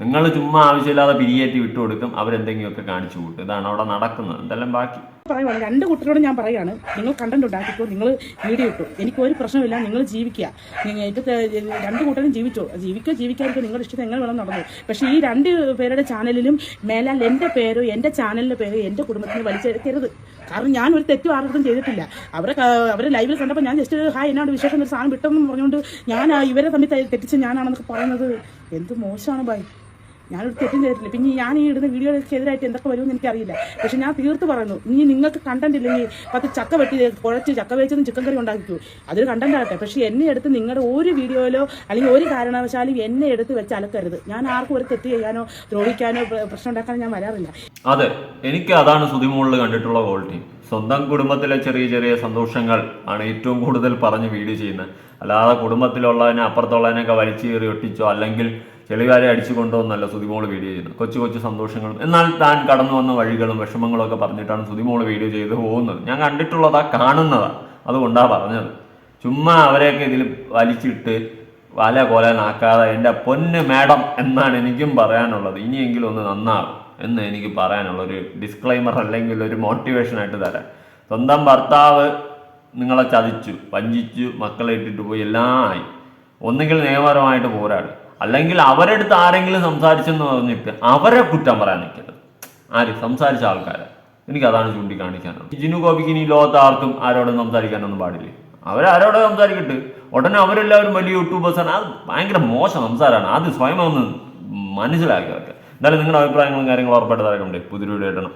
നിങ്ങൾ ചുമ്മാ ആവശ്യമില്ലാതെ പിരിയേറ്റി വിട്ടു കൊടുക്കും അവരെന്തെങ്കിലുമൊക്കെ കാണിച്ചു കൂട്ടും. ഇതാണ് അവിടെ നടക്കുന്നത്. എന്തെല്ലാം ബാക്കി. പറയുവാണ് രണ്ട് കുട്ടികളോട് ഞാൻ പറയുകയാണ് നിങ്ങൾ കണ്ടന്റ് ഉണ്ടാക്കിക്കോ നിങ്ങൾ വീഡിയോ ഇട്ടു. എനിക്ക് ഒരു പ്രശ്നമില്ല നിങ്ങൾ ജീവിക്കുക. നിങ്ങൾ ഇപ്പോഴത്തെ രണ്ട് കൂട്ടരും ജീവിച്ചോ? ജീവിക്കോ ജീവിക്കാതിരിക്കോ നിങ്ങളുടെ ഇഷ്ടം എങ്ങനെ വേണം നടന്നു. പക്ഷേ ഈ രണ്ട് പേരുടെ ചാനലിലും മേലാൽ എന്റെ പേരോ എന്റെ ചാനലിന്റെ പേരോ എന്റെ കുടുംബത്തിന് വലിച്ചെടുക്കരുത് കാരണം ഞാൻ ഒരു തെറ്റും ആർക്കും ചെയ്തിട്ടില്ല. അവരെ അവരെ ലൈവിൽ കണ്ടപ്പോൾ ഞാൻ ജസ്റ്റ് ഹായ് എന്നാണ് വിശേഷം ഒരു സാധനം വിട്ടെന്ന് പറഞ്ഞുകൊണ്ട് ഞാൻ ഇവരെ തമ്മിൽ തെറ്റിച്ച് ഞാനാണെന്നൊക്കെ പറയുന്നത് എന്ത് മോശമാണ് ബൈ ഞാനൊരു തെറ്റും ചെയ്തിട്ടില്ല. പിന്നെ ഞാൻ ഈ ഇടുന്ന വീഡിയോകൾക്ക് എതിരായിട്ട് എന്തൊക്കെ വരുമെന്ന് എനിക്കറിയില്ല. പക്ഷെ ഞാൻ തീർത്ത് പറയുന്നു ഇനി നിങ്ങൾക്ക് കണ്ടന്റ് ഇല്ലെങ്കിൽ പത്ത് ചക്ക വെട്ടി കുഴച്ച് ചക്ക വെച്ചൊന്നും ചിക്കൻ കറി ഉണ്ടാക്കിക്കൂ. അതൊരു കണ്ടന്റ് ആകട്ടെ. പക്ഷെ എന്നെ എടുത്ത് നിങ്ങളുടെ ഒരു വീഡിയോയിലോ അല്ലെങ്കിൽ ഒരു കാരണവശാലും എന്നെ എടുത്ത് വെച്ച് അലക്കരുത്. ഞാൻ ആർക്കും ഒരു തെറ്റ് ചെയ്യാനോ ദ്രോഹിക്കാനോ പ്രശ്നം ഉണ്ടാക്കാനോ ഞാൻ വരാറില്ല. അതെ എനിക്ക് അതാണ് സുതിമുകളിൽ കണ്ടിട്ടുള്ള ക്വാളിറ്റി സ്വന്തം കുടുംബത്തിലെ ചെറിയ ചെറിയ സന്തോഷങ്ങൾ ആണ് ഏറ്റവും കൂടുതൽ പറഞ്ഞ് വീഡിയോ ചെയ്യുന്നത്. അല്ലാതെ കുടുംബത്തിലുള്ളതിനെ അപ്പുറത്തുള്ളതിനൊക്കെ വലിച്ചു കയറി ഒട്ടിച്ചോ അല്ലെങ്കിൽ ചെളിവാരെ അടിച്ചു കൊണ്ടുവന്നല്ല സുതിമോൾ വീഡിയോ ചെയ്യുന്നത്. കൊച്ചു കൊച്ചു സന്തോഷങ്ങളും. എന്നാൽ താൻ കടന്നു വന്ന വഴികളും വിഷമങ്ങളും ഒക്കെ പറഞ്ഞിട്ടാണ് സുതിമോൾ വീഡിയോ ചെയ്ത് പോകുന്നത്. ഞാൻ കണ്ടിട്ടുള്ളതാ കാണുന്നതാ. അതുകൊണ്ടാ പറഞ്ഞത്. ചുമ്മാ അവരെയൊക്കെ ഇതിൽ വലിച്ചിട്ട് വല കൊല നാക്കാതെ എന്റെ പൊന്ന് മാഡം എന്നാണ് എനിക്കും പറയാനുള്ളത്. ഇനിയെങ്കിലും ഒന്ന് നന്നാകും എന്ന് എനിക്ക് പറയാനുള്ള ഒരു ഡിസ്ക്ലൈമർ അല്ലെങ്കിൽ ഒരു മോട്ടിവേഷൻ ആയിട്ട് തരാം. സ്വന്തം ഭർത്താവ് നിങ്ങളെ ചതിച്ചു വഞ്ചിച്ചു മക്കളെ ഇട്ടിട്ട് പോയി എല്ലാം ആയി. ഒന്നുകിൽ നിയമപരമായിട്ട് പോരാടും. അല്ലെങ്കിൽ അവരെടുത്ത് ആരെങ്കിലും സംസാരിച്ചെന്ന് പറഞ്ഞിട്ട് അവരെ കുറ്റം പറയാൻ നിൽക്കരുത്. ആര്? സംസാരിച്ച ആൾക്കാരെ. എനിക്ക് അതാണ് ചൂണ്ടിക്കാണിക്കാനുള്ളത് ജിനു ഗോപിക്ക് ഇനി ലോകത്ത് ആർക്കും ആരോടും സംസാരിക്കാനൊന്നും പാടില്ലേ? അവരാരോടെ സംസാരിക്കട്ടെ. ഉടനെ അവരെല്ലാവരും വലിയ യൂട്യൂബേഴ്സാണ് അത് ഭയങ്കര മോശം സംസാരമാണ്. അത് സ്വയം ഒന്ന് മനസ്സിലാക്കി വെക്കുക എന്തായാലും നിങ്ങളുടെ അഭിപ്രായങ്ങളും കാര്യങ്ങളും ഉറപ്പായിട്ട് തരക്കുണ്ട് പുതിയ വീഡിയോ ഇടണം